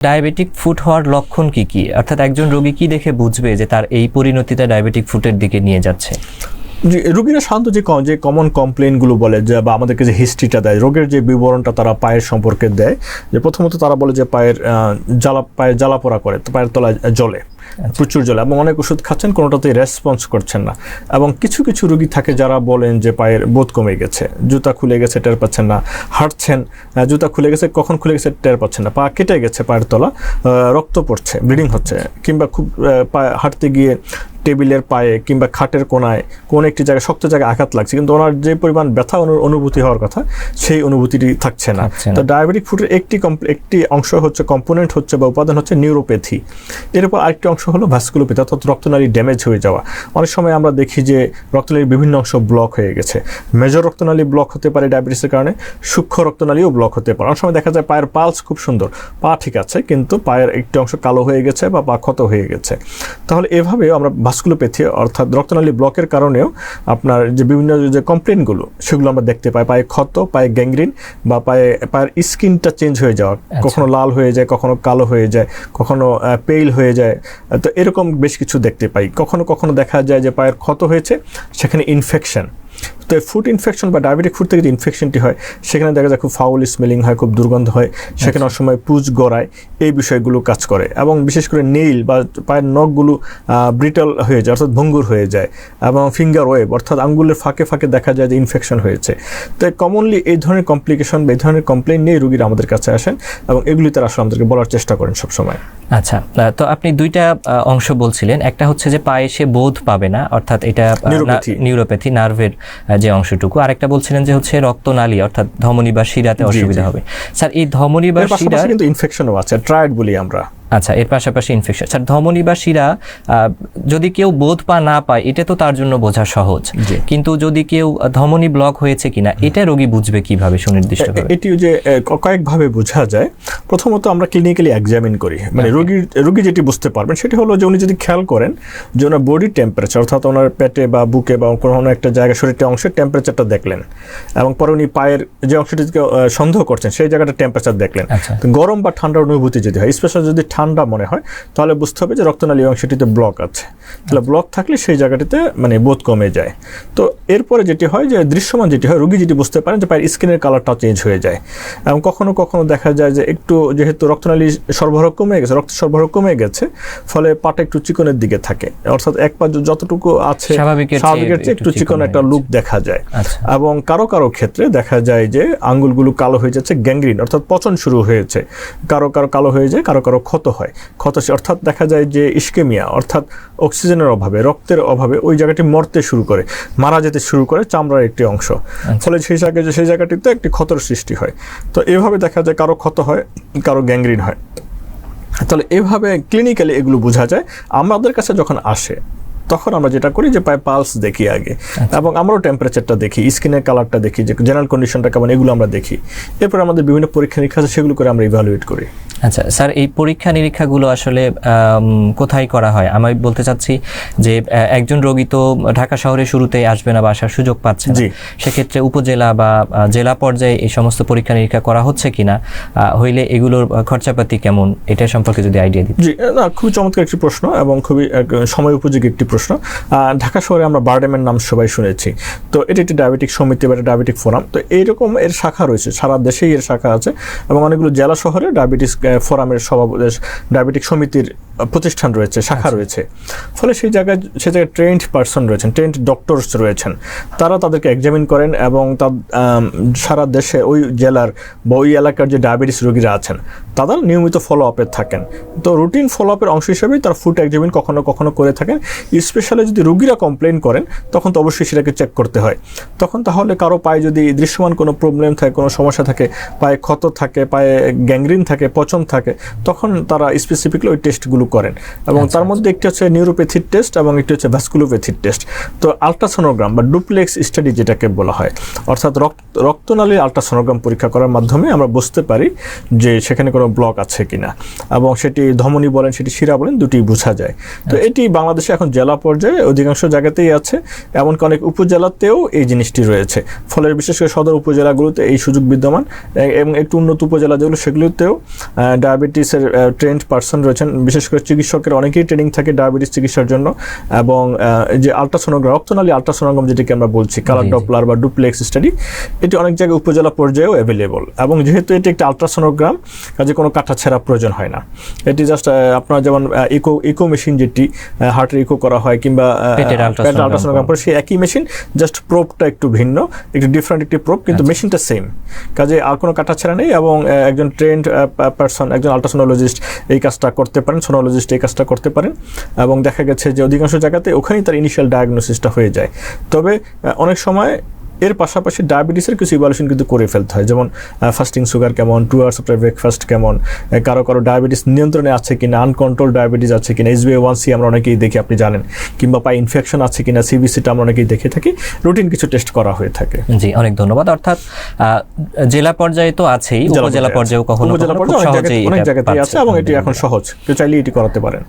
Diabetic foot হওয়ার লক্ষণ কি কি? অর্থাৎ একজন রোগী কি দেখে বুঝবে যে তার এই পরিণতিটা ডায়াবেটিক ফুটের দিকে নিয়ে যাচ্ছে? রোগীরা শান্ত যে যে কমন কমপ্লেনগুলো বলে যে বা আমাদেরকে যে হিস্ট্রিটা দেয় রোগের যে বিবরণটা তারা পায়ের সম্পর্কে দেয় যে প্রথমত তারা বলে যে পায়ের জ্বালা পায়ের জ্বালা পোড়া করে পায়ের তলায় জলে প্রচুর জলে এবং অনেক ওষুধ খাচ্ছেন কোনোটাতেই রেসপন্স করছেন না এবং কিছু কিছু রোগী থাকে যারা বলেন যে পায়ের বোধ কমে গেছে জুতা খুলে গেছে টের পাচ্ছেন না হাঁটছেন জুতা খুলে গেছে কখন খুলে গেছে টের পাচ্ছেন না পা কেটে গেছে পায়ের তলা রক্ত পড়ছে ব্লিডিং হচ্ছে কিংবা খুব হাঁটতে গিয়ে টেবিলের পায়ে কিংবা খাটের কোনায় কোন একটি জায়গায় শক্ত জায়গায় আঘাত লাগছে। কিন্তু ওনার যে পরিমাণ ব্যথা অনু- অনুভূতি হওয়ার কথা সেই অনুভূতিটি থাকছে না। তো ডায়াবেটিক ফুডের একটি একটি অংশ হচ্ছে কম্পোনেন্ট হচ্ছে বা উপাদান হচ্ছে নিউরোপ্যাথি। এর উপর আরেকটি অংশ হলো ভ্যাসকুলোপ্যাথি অর্থাৎ রক্তনালী ড্যামেজ হয়ে যাওয়া। অনেক সময় আমরা দেখি যে রক্তনালীর বিভিন্ন অংশ ব্লক হয়ে গেছে। মেজর রক্তনালী ব্লক হতে পারে ডায়াবেটিসের কারণে সূক্ষ্ম রক্তনালীও ব্লক হতে পারে। অনেক সময় দেখা যায় পায়ের পালস খুব সুন্দর পা ঠিক আছে কিন্তু পায়ের একটি অংশ কালো হয়ে গেছে বা পা ক্ষত হয়ে গেছে। তাহলে এভাবে আমরা ভাস্কুলোপ্যাথি অর্থাৎ রক্তনালী ব্লকের কারণেও আপনার যে বিভিন্ন যে কমপ্লেনগুলো সেগুলো আমরা দেখতে পাই। পায়ে ক্ষত পায়ে গ্যাংগ্রিন বা পায়ে পায়ের স্কিনটা চেঞ্জ হয়ে যাওয়া। কখনো লাল হয়ে যায় কখনো কালো হয়ে যায় কখনো পেইল হয়ে যায়। তো এরকম বেশ কিছু দেখতে পাই। কখনো কখনো দেখা যায় যে পায়ের ক্ষত হয়েছে সেখানে ইনফেকশন তো ফুড ইনফেকশন বা ডায়াবেটিক ফুড থেকে যে ইনফেকশনটি হয় সেখানে দেখা যায় খুব ফাউল স্মেলিং হয় খুব দুর্গন্ধ হয় সেখানে অনেক সময় পুজ গড়ায় এই বিষয়গুলো কাজ করে। এবং বিশেষ করে নেইল বা পায়ের নখগুলো ব্রিটাল হয়ে যায় অর্থাৎ ভঙ্গুর হয়ে যায় এবং ফিঙ্গার ওয়েব অর্থাৎ আঙ্গুলের ফাঁকে ফাঁকে দেখা যায় যে ইনফেকশন হয়েছে। তো কমনলি এই ধরনের কমপ্লিকেশন বা এই ধরনের কমপ্লেন নিয়ে রুগীরা আমাদের কাছে আসেন এবং এগুলি তারা আসলে আমাদেরকে বলার চেষ্টা করেন সবসময়। আচ্ছা তো আপনি দুইটা অংশ বলছিলেন। একটা হচ্ছে যে পায়ে সে বোধ পাবে না অর্থাৎ এটা। নিউরোপ্যাথি নার্ভের যে অংশটুকু আরেকটা বলছিলেন যে হচ্ছে রক্তনালী অর্থাৎ ধমনী বা শিরাতে অসুবিধা হবে। স্যার এই ধমনী বা শিরা কিন্তু ইনফেকশনও আছে ট্রায়েড বলি আমরা। আচ্ছা এর পাশাপাশি ইনফেকশন স্যার ধমনী বা শিরা যদি কেউ বোধ পা না পায় এটা তো তার জন্য বোঝা সহজ। কিন্তু যদি কেউ ধমনী ব্লক হয়েছে কিনা এটা রোগী বুঝবে কীভাবে সুনির্দিষ্টভাবে? এ- এটিও যে কয়েকভাবে বোঝা যায় প্রথমত আমরা ক্লিনিক্যালি এক্সামিন করি। মানে রোগীর রোগী যেটি বুঝতে পারবেন সেটি হলো যে উনি যদি খেয়াল করেন যে ওনার বডি টেম্পারেচার অর্থাৎ ওনার পেটে বা বুকে বা কোনো একটা জায়গায় শরীরের অংশের টেম্পারেচারটা দেখলেন এবং পরে উনি পায়ের যে অংশটিকে সন্দেহ করছেন সেই জায়গাটা টেম্পারেচার দেখলেন। আচ্ছা। গরম বা ঠান্ডার অনুভূতি যদি হয় স্পেশাল যদি ঠান্ডা মনে হয় তাহলে বুঝতে হবে যে রক্তনালী অংশটিতে ব্লক আছে। তাহলে ব্লক থাকলে সেই জায়গাটিতে মানে বোধ কমে যায়। তো এরপরে যেটি হয় যে দৃশ্যমান যেটি হয় রোগী যেটি বুঝতে পারেন যে পায়ের স্কিনের কালারটা চেঞ্জ হয়ে যায়। এবং কখনো কখনো দেখা যায় যে একটু যেহেতু রক্তনালী সরবরাহ কমে গেছে রক্ত সরবরাহ কমে গেছে ফলে পাটা একটু চিকনের দিকে থাকে। অর্থাৎ এক পা যতটুকু আছে স্বাভাবিকের চেয়ে একটু চিকন একটা লুক দেখা যায়। আচ্ছা। এবং কারও কারও ক্ষেত্রে দেখা যায় যে আঙ্গুলগুলো কালো হয়ে যাচ্ছে গ্যাংগ্রিন অর্থাৎ পচন শুরু হয়েছে। কারও কারও কালো হয়ে যায় কারও কারও ক্ষত হয়। ক্ষত অর্থাৎ দেখা যায় যে ইস্কেমিয়া অর্থাৎ অক্সিজেনের অভাবে রক্তের অভাবে ওই জায়গাটি মরতে শুরু করে মারা যেতে শুরু করে চামড়ার একটি অংশ। ফলে সেই জায়গায় সেই জায়গাটিতে একটি ক্ষতর সৃষ্টি হয়। তো এভাবে দেখা যায় কারও ক্ষত হয় কারও গ্যাংগ্রিন হয়। তাহলে এভাবে ক্লিনিক্যালি এগুলো বোঝা যায়। আমাদের কাছে যখন আসে তখন আমরা যেটা করি যে পায়ে পালস দেখি আগে। এবং আমরাও টেম্পারেচারটা দেখি স্কিনের কালারটা দেখি যে জেনারেল কন্ডিশনটা কেমন এগুলো আমরা দেখি। এরপর আমাদের বিভিন্ন পরীক্ষা নিরীক্ষা আছে সেগুলো করে আমরা ইভ্যালুয়েট করি। আচ্ছা স্যার এই পরীক্ষা নিরীক্ষাগুলো আসলে কোথায় করা হয়? আমি বলতে চাচ্ছি যে একজন রোগী তো ঢাকা শহরে শুরুতে আসবে না বা আসার সুযোগ পাচ্ছে না। জি। সেক্ষেত্রে উপজেলা বা জেলা পর্যায়ে এই সমস্ত পরীক্ষা নিরীক্ষা করা হচ্ছে কিনা? হইলে এগুলোর খরচাপাতি কেমন? এটা সম্পর্কে যদি আইডিয়া দিতে জি না খুবই চমৎকার একটি প্রশ্ন এবং খুবই সময় উপযোগী একটি প্রশ্ন। আহ, ঢাকা শহরে আমরা বার্ডেমের নাম সবাই শুনেছি। তো এটি একটি ডায়াবেটিক সমিতি বা ডায়াবেটিক ফোরাম। তো এইরকম এর শাখা রয়েছে সারা দেশেই এর শাখা আছে এবং অনেকগুলো জেলা শহরে ডায়াবেটিস ফোরামের সভা ডায়াবেটিক সমিতির প্রতিষ্ঠান রয়েছে শাখা রয়েছে। ফলে সেই জায়গায় সে জায়গায় ট্রেন্ড পার্সন রয়েছেন ট্রেন্ড ডক্টরস রয়েছেন। তারা তাদেরকে এক্সামিন করেন এবং তার সারা দেশে ওই জেলার বা ওই এলাকার যে ডায়াবেটিস রোগীরা আছেন তারা নিয়মিত ফলো আপে থাকেন। তো রুটিন ফলো আপের অংশ হিসেবেই তার ফুড এক্সামিন কখনো কখনো করে থাকেন। স্পেশালি যদি রোগীরা কমপ্লেন করেন তখন তো অবশ্যই সেটাকে চেক করতে হয়। তখন তাহলে কারও পায়ে যদি দৃশ্যমান কোনো প্রবলেম থাকে কোনো সমস্যা থাকে পায়ে ক্ষত থাকে পায়ে গ্যাংগ্রিন থাকে পচন থাকে তখন তারা স্পেসিফিকলি ওই টেস্টগুলো করেন। এবং তার মধ্যে একটি হচ্ছে নিউরোপ্যাথির টেস্ট এবং একটি হচ্ছে ভ্যাসকুলোপ্যাথির টেস্ট। তো আলট্রাসোনোগ্রাম বা ডুপ্লেক্স স্টাডি যেটাকে বলা হয় অর্থাৎ রক্ত রক্তনালীর আলট্রাসোনোগ্রাম পরীক্ষা করার মাধ্যমে আমরা বুঝতে পারি যে সেখানে কোনো ব্লক আছে কিনা। এবং সেটি ধমনী বলেন সেটি শিরা বলেন দুটি বোঝা যায়। তো এটি বাংলাদেশে এখন জেলা পর্যায়ে অধিকাংশ জায়গাতেই আছে। এমনকি অনেক উপজেলাতেও এই জিনিসটি রয়েছে। ফলে বিশেষ করে সদর উপজেলাগুলোতে এই সুযোগ বিদ্যমান। এবং একটু উন্নত উপজেলা যেগুলো সেগুলোতেও ডায়াবেটিসের ট্রেন্ড পার্সন রয়েছেন। বিশেষ করে চিকিৎসকের অনেকেই ট্রেনিং থাকে ডায়াবেটিস চিকিৎসার জন্য এবং যে আলট্রাসোনোগ্রাম রক্তনালী আলট্রাসোনোগ্রাম যেটাকে আমরা বলছি কালার। ডপলার বা ডুপ্লেক্স স্টাডি এটি অনেক জায়গায় উপজেলা পর্যায়েও অ্যাভেলেবল এবং যেহেতু এটি একটা আলট্রাসোনোগ্রাম কাজে কোনো কাটাছেঁড়া প্রয়োজন হয় না এটি জাস্ট আপনার যেমন ইকো ইকো মেশিন যেটি হার্টের ইকো করা হয় কিংবা আলট্রাসোনোগ্রাম করে সেই একই মেশিন জাস্ট প্রোবটা একটু ভিন্ন একটু ডিফারেন্ট একটি প্রোপ কিন্তু আচ্ছা। মেশিনটা সেম কাজে আর কোনো কাটাছেঁড়া নেই এবং একজন ট্রেন্ড পারসন একজন আলট্রাসোনোলজিস্ট এই কাজটা করতে পারেন সোনোলজিস্ট এই কাজটা করতে পারেন এবং দেখা গেছে যে অধিকাংশ জায়গাতে ওখানেই তার ইনিশিয়াল ডায়াগনোসিসটা হয়ে যায়। তবে অনেক সময় এর পাশাপাশি ডায়াবেটিসের কিছু ইভলিউশন কিন্তু করে ফেলতে হয়। যেমন ফাস্টিং সুগার কেমন টু আওয়ার্স আফটার ব্রেকফাস্ট কেমন কারও কারও ডায়াবেটিস নিয়ন্ত্রণে আছে কিনা আনকন্ট্রোল ডায়াবেটিস আছে কিনা এসবিএ ওয়ান সি আমরা অনেকেই দেখি আপনি জানেন কিংবা পায়ে ইনফেকশন আছে কিনা সিবিসিটা আমরা অনেকেই দেখে থাকি রুটিন কিছু টেস্ট করা হয়ে থাকে। জি অনেক ধন্যবাদ। অর্থাৎ জেলা পর্যায়ে তো আছেই জেলা উপজেলা পর্যায়ে পর্যায়েও কখনো উপজেলা পর্যায়ে অনেক জায়গাতেই আছে এবং এটি এখন সহজ। কেউ চাইলে এটি করাতে পারেন।